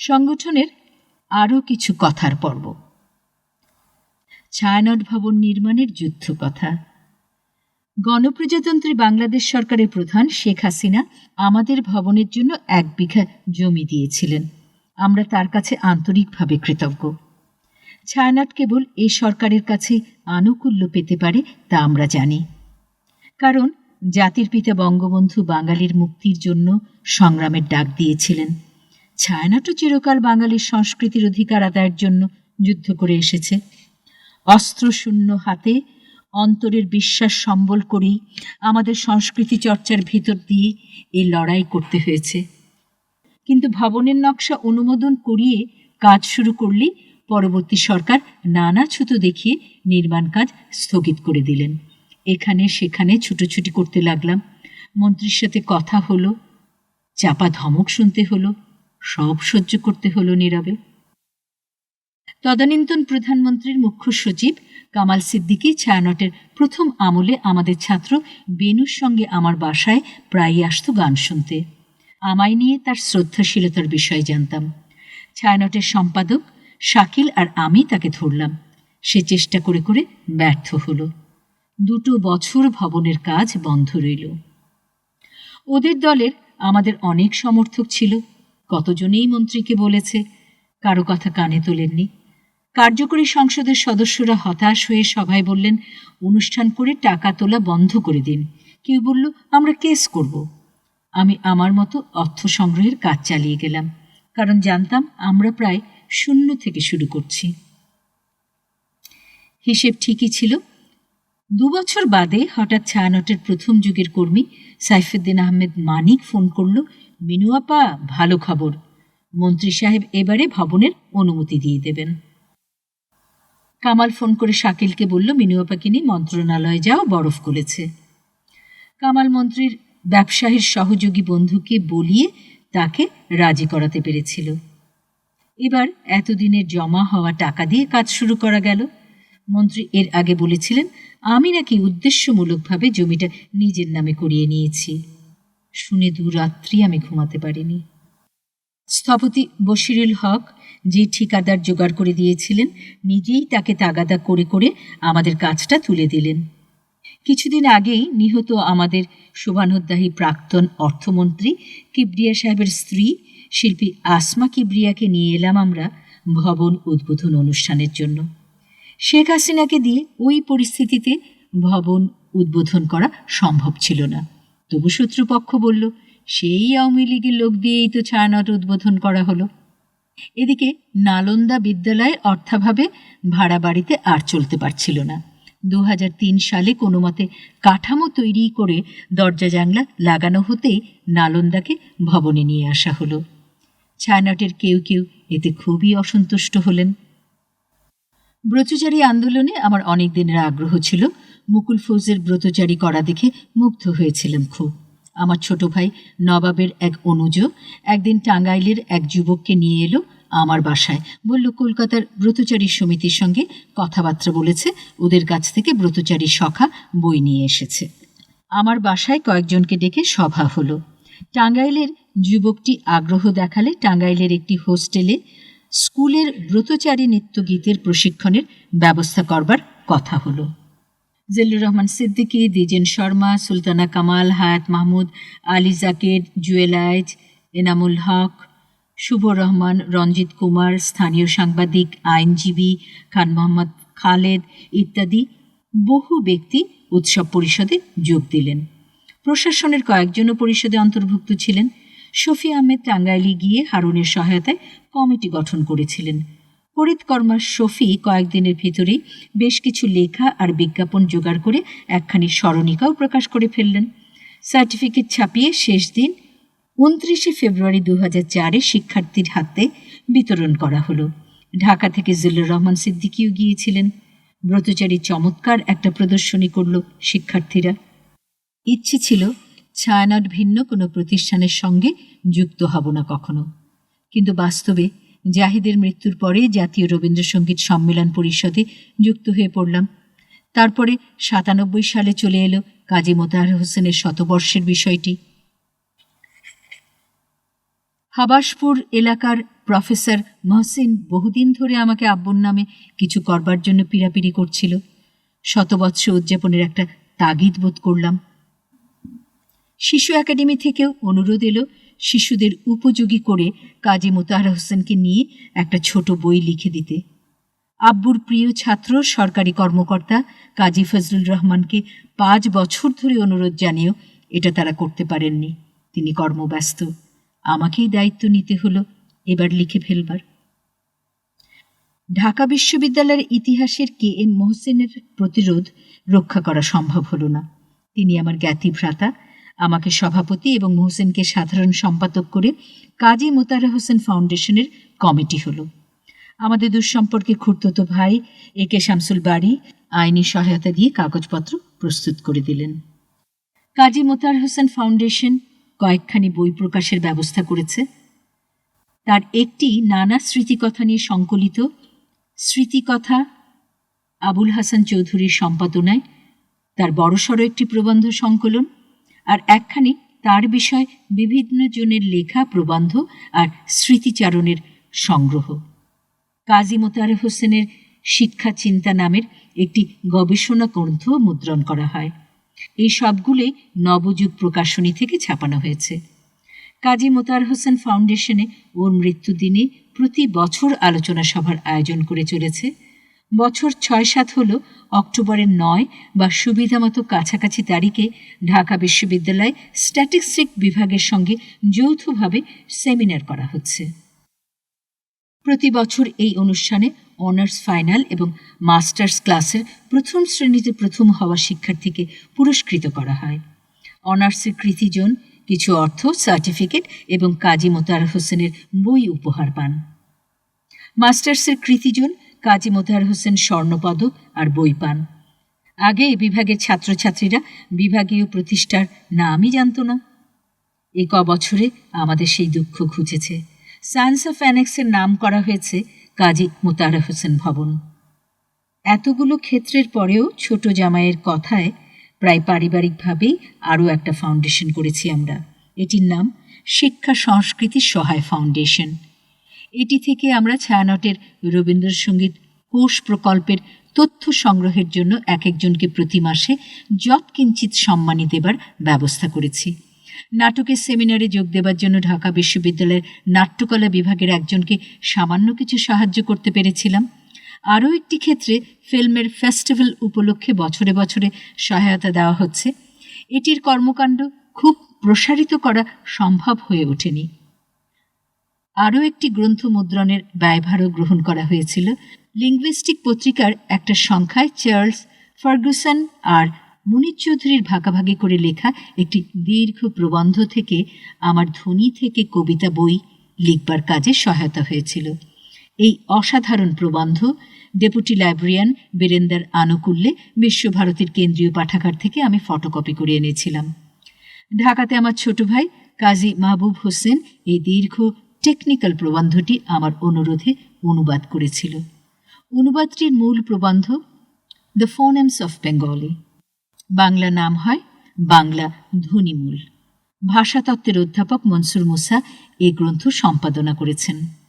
সংগঠনের আরও কিছু কথার পর্ব। ছায়ানট ভবন নির্মাণের যুদ্ধ কথা গণপ্রজাতন্ত্রী বাংলাদেশ সরকারের প্রধান শেখ হাসিনা আমাদের ভবনের জন্য এক বিঘা জমি দিয়েছিলেন। আমরা তার কাছে আন্তরিকভাবে কৃতজ্ঞ। ছায়ানট কেবল এই সরকারের কাছে আনুকূল্য পেতে পারে তা আমরা জানি। কারণ জাতির পিতা বঙ্গবন্ধু বাঙালির মুক্তির জন্য সংগ্রামের ডাক দিয়েছিলেন। ছায়ানটও চিরকাল বাঙালির সংস্কৃতির অধিকার আদায়ের জন্য যুদ্ধ করে এসেছে। অস্ত্রশূন্য হাতে অন্তরের বিশ্বাস সম্বল করেই আমাদের সংস্কৃতি চর্চার ভিতর দিয়ে এই লড়াই করতে হয়েছে। কিন্তু ভবনের নকশা অনুমোদন করিয়ে কাজ শুরু করলেই পরবর্তী সরকার নানা ছুতো দেখিয়ে নির্মাণ কাজ স্থগিত করে দিলেন। এখানে সেখানে ছুটোছুটি করতে লাগলাম। মন্ত্রীর সাথে কথা হলো, চাপা ধমক শুনতে হলো সব সহ্য করতে হলো নীরবে। তদানীন্তন প্রধানমন্ত্রীর মুখ্য সচিব কামাল সিদ্দিকী ছায়ানটের প্রথম আমলে আমাদের ছাত্র বেনুর সঙ্গে আমার বাসায় প্রায়ই আসত গান শুনতে। আমায় নিয়ে তার শ্রদ্ধাশীলতার বিষয় জানতাম। ছায়ানটের সম্পাদক শাকিল আর আমি তাকে ধরলাম। সে চেষ্টা করে করে ব্যর্থ হলো। দুটো বছর ভবনের কাজ বন্ধ রইল। ওদের দলের আমাদের অনেক সমর্থক ছিল। কতজনেই মন্ত্রীকে বলেছে, কারও কথা কানে তোলেননি। কার্যকরী সংসদের সদস্যরা হতাশ হয়ে সভায় বললেন, অনুষ্ঠান করে টাকা তোলা বন্ধ করে দিন। কেউ বলল, আমরা কেস করব। আমি আমার মতো অর্থ সংগ্রহের কাজ চালিয়ে গেলাম, কারণ জানতাম আমরা প্রায় শূন্য থেকে শুরু করছি। হিসেব ঠিকই ছিল দু বছর বাদে হঠাৎ ছায়ানটের প্রথম যুগের কর্মী সাইফুদ্দিন আহমেদ মানিক ফোন করল মিনুয়াপা ভালো খবর। মন্ত্রী সাহেব এবারে ভবনের অনুমতি দিয়ে দেবেন। কামাল ফোন করে শাকিলকে বলল মিনুয়াপাকে নিয়ে মন্ত্রণালয়ে যাও, বরফ করেছে কামাল মন্ত্রীর ব্যবসায়ীর সহযোগী বন্ধুকে বলিয়ে তাকে রাজি করাতে পেরেছিল। এবার এতদিনের জমা হওয়া টাকা দিয়ে কাজ শুরু করা গেল। মন্ত্রী এর আগে বলেছিলেন, আমি নাকি উদ্দেশ্যমূলকভাবে জমিটা নিজের নামে করিয়ে নিয়েছি। শুনে দু রাত্রি আমি ঘুমাতে পারিনি। স্থপতি বশিরুল হক যে ঠিকাদার জোগাড় করে দিয়েছিলেন, নিজেই তাকে তাগাদা করে করে আমাদের কাজটা তুলে দিলেন। কিছুদিন আগেই নিহত আমাদের শোভানোদ্দাহী প্রাক্তন অর্থমন্ত্রী কিবরিয়া সাহেবের স্ত্রী শিল্পী আসমা কিবরিয়াকে নিয়ে এলাম আমরা ভবন উদ্বোধন অনুষ্ঠানের জন্য। শেখ হাসিনাকে দিয়ে ওই পরিস্থিতিতে ভবন উদ্বোধন করা সম্ভব ছিল না। তবু শত্রুপক্ষ বলল, সেই আওয়ামী লীগের লোক দিয়েই তো ছায়ানট উদ্বোধন করা হলো। এদিকে নালন্দা বিদ্যালয়ের অর্থাভাবে ভাড়া বাড়িতে আর চলতে পারছিল না। দু হাজার তিন সালে কোনো মতে কাঠামো তৈরি করে দরজা জানলা লাগানো হতেই নালন্দাকে ভবনে নিয়ে আসা হলো। ছায়ানটের কেউ কেউ এতে খুবই অসন্তুষ্ট হলেন। ব্রতচারী আন্দোলনে আমার অনেক দিনের আগ্রহ ছিল। মুকুল ফৌজের ব্রতচারী করা দেখে মুগ্ধ হয়েছিলাম খুব। আমার ছোট ভাই নবাবের এক অনুজ একদিন টাঙ্গাইলের এক যুবককে নিয়ে এলো আমার বাসায়। বলল, কলকাতার ব্রতচারী সমিতির সঙ্গে কথাবার্তা বলেছে। ওদের কাছ থেকে ব্রতচারী সখা বই নিয়ে এসেছে। আমার বাসায় কয়েকজনকে ডেকে সভা হলো। টাঙ্গাইলের যুবকটি আগ্রহ দেখালে টাঙ্গাইলের একটি হোস্টেলে স্কুলের ব্রতচারী নৃত্যগীতের প্রশিক্ষণের ব্যবস্থা করবার কথা হলো। জিল্লুর রহমান সিদ্দিকী, দ্বিজেন শর্মা, সুলতানা কামাল, হায়াত মাহমুদ, আলী জাকের জুয়েলাইজ এনামুল হক, শুভ রহমান, রঞ্জিত কুমার, স্থানীয় সাংবাদিক, আইনজীবী, খান মোহাম্মদ খালেদ ইত্যাদি বহু ব্যক্তি উৎসব পরিষদে যোগ দিলেন। প্রশাসনের কয়েকজনও পরিষদে অন্তর্ভুক্ত ছিলেন। শফি আহমেদ টাঙ্গাইলে গিয়ে হারুনের সহায়তায় কমিটি গঠন করেছিলেন। ফরিদকর্মা শফি কয়েকদিনের ভিতরেই বেশ কিছু লেখা আর বিজ্ঞাপন জোগাড় করে একখানি স্মরণিকাও প্রকাশ করে ফেললেন। সার্টিফিকেট ছাপিয়ে শেষ দিন উনত্রিশে ফেব্রুয়ারি দু হাজার চারে শিক্ষার্থীর হাতে বিতরণ করা হলো। ঢাকা থেকে জিল্লুর রহমান সিদ্দিকিও গিয়েছিলেন। ব্রতচারী চমৎকার একটা প্রদর্শনী করল শিক্ষার্থীরা। ইচ্ছে ছিল ছায়ানট ভিন্ন কোনো প্রতিষ্ঠানের সঙ্গে যুক্ত হব না কখনো। কিন্তু বাস্তবে জাহিদের মৃত্যুর পরে জাতীয় রবীন্দ্রসঙ্গীত সম্মেলন পরিষদে যুক্ত হয়ে পড়লাম। তারপরে সাতানব্বই সালে চলে এলো কাজী মোতাহার হোসেনের শতবর্ষের বিষয়টি। হাবাসপুর এলাকার প্রফেসর মহসিন বহুদিন ধরে আমাকে আব্বুর নামে কিছু করবার জন্য পীড়াপিড়ি করছিল। শতবৎস উদযাপনের একটা তাগিদ বোধ করলাম। শিশু একাডেমি থেকেও অনুরোধ এলো শিশুদের উপযোগী করে কাজী মোতাহার হোসেনকে নিয়ে একটা ছোট বই লিখে দিতে। আব্বুর প্রিয় ছাত্র, সরকারি কর্মকর্তা কাজী ফজলুল রহমানকে পাঁচ বছর ধরে অনুরোধ জানিয়েও এটা তারা করতে পারেননি। তিনি কর্মব্যস্ত। আমাকেই দায়িত্ব নিতে হলো, এবার লিখে ফেলবার। ঢাকা বিশ্ববিদ্যালয়ের ইতিহাসের কে এম মোহসেনের প্রতিরোধ রক্ষা করা সম্ভব হলো না। তিনি আমার জ্ঞাতি ভ্রাতা আমাকে সভাপতি এবং মোহসেনকে সাধারণ সম্পাদক করে কাজী মোতারা হোসেন ফাউন্ডেশনের কমিটি হলো। আমাদের দুঃসম্পর্কে খুঁড়তো ভাই এ কে শামসুল বাড়ি আইনি সহায়তা দিয়ে কাগজপত্র প্রস্তুত করে দিলেন। কাজী মোতার হোসেন ফাউন্ডেশন কয়েকখানি বই প্রকাশের ব্যবস্থা করেছে। তার একটি নানা স্মৃতিকথা নিয়ে সংকলিত স্মৃতিকথা আবুল হাসান চৌধুরীর সম্পাদনায় তার বড়সড় একটি প্রবন্ধ সংকলন আর একখানি তার বিষয় বিভিন্ন জনের লেখা প্রবন্ধ আর স্মৃতিচারণের সংগ্রহ। কাজী মোতারে হোসেনের শিক্ষা চিন্তা নামের একটি গবেষণা গ্রন্থ মুদ্রণ করা হয়। এই সবগুলোই নবযুগ প্রকাশনী থেকে ছাপানো হয়েছে। কাজী মোতার হোসেন ফাউন্ডেশনে ওর মৃত্যুদিনে প্রতি বছর আলোচনা সভার আয়োজন করে চলেছে। বছর ছয় সাত হল অক্টোবরের নয় বা সুবিধামতো কাছাকাছি তারিখে ঢাকা বিশ্ববিদ্যালয় স্ট্যাটিস্টিক বিভাগের সঙ্গে যৌথভাবে সেমিনার করা হচ্ছে। প্রতি বছর এই অনুষ্ঠানে অনার্স ফাইনাল এবং মাস্টার্স ক্লাসের প্রথম শ্রেণীতে প্রথম হওয়া শিক্ষার্থীকে পুরস্কৃত করা হয়। অনার্সের কৃতিজন কিছু অর্থ, সার্টিফিকেট এবং কাজী মোতার হোসেনের বই উপহার পান। মাস্টার্সের কৃতিজন কাজী মোতাহার হোসেন স্বর্ণপদক আর বই পান। আগে এ বিভাগের ছাত্রছাত্রীরা বিভাগীয় প্রতিষ্ঠার নামই জানত না। এ ক বছরে আমাদের সেই দুঃখ ঘুচেছে। সায়েন্স অফ অ্যানেক্সের নাম করা হয়েছে কাজী মোতাহার হোসেন ভবন। এতগুলো ক্ষেত্রের পরেও ছোট জামাইয়ের কথায় প্রায় পারিবারিকভাবেই আরও একটা ফাউন্ডেশন করেছি আমরা। এটির নাম শিক্ষা সংস্কৃতি সহায় ফাউন্ডেশন। এটি থেকে আমরা ছায়ানটের রবীন্দ্রসঙ্গীত কোষ প্রকল্পের তথ্য সংগ্রহের জন্য এক একজনকে প্রতি মাসে যৎকিঞ্চিত সম্মানী দেবার ব্যবস্থা করেছি। নাটকের সেমিনারে যোগ দেবার জন্য ঢাকা বিশ্ববিদ্যালয়ের নাট্যকলা বিভাগের একজনকে সামান্য কিছু সাহায্য করতে পেরেছিলাম। আরও একটি ক্ষেত্রে ফিল্মের ফেস্টিভ্যাল উপলক্ষে বছরে বছরে সহায়তা দেওয়া হচ্ছে। এটির কর্মকাণ্ড খুব প্রসারিত করা সম্ভব হয়ে ওঠেনি। আরও একটি গ্রন্থ মুদ্রণের ব্যয়ভারও গ্রহণ করা হয়েছিল। লিঙ্গুইস্টিক পত্রিকার একটা সংখ্যায় চার্লস ফার্গুসন আর মুনির চৌধুরীর ভাগাভাগি করে লেখা একটি দীর্ঘ প্রবন্ধ থেকে আমার ধ্বনি থেকে কবিতা বই লিখবার কাজে সহায়তা হয়েছিল। এই অসাধারণ প্রবন্ধ ডেপুটি লাইব্রেরিয়ান বীরেন্দার আনুকূল্যে বিশ্বভারতীর কেন্দ্রীয় পাঠাগার থেকে আমি ফটোকপি করে এনেছিলাম। ঢাকাতে আমার ছোট ভাই কাজী মাহবুব হোসেন এই দীর্ঘ টেকনিক্যাল প্রবন্ধটি আমার অনুরোধে অনুবাদ করেছিল। অনুবাদটির মূল প্রবন্ধ the phonemes of Bengali Bangla নাম হয় বাংলা ধ্বনিমূল। ভাষাতত্ত্বের অধ্যাপক মনসুর মুসা এই গ্রন্থ সম্পাদনা করেছেন।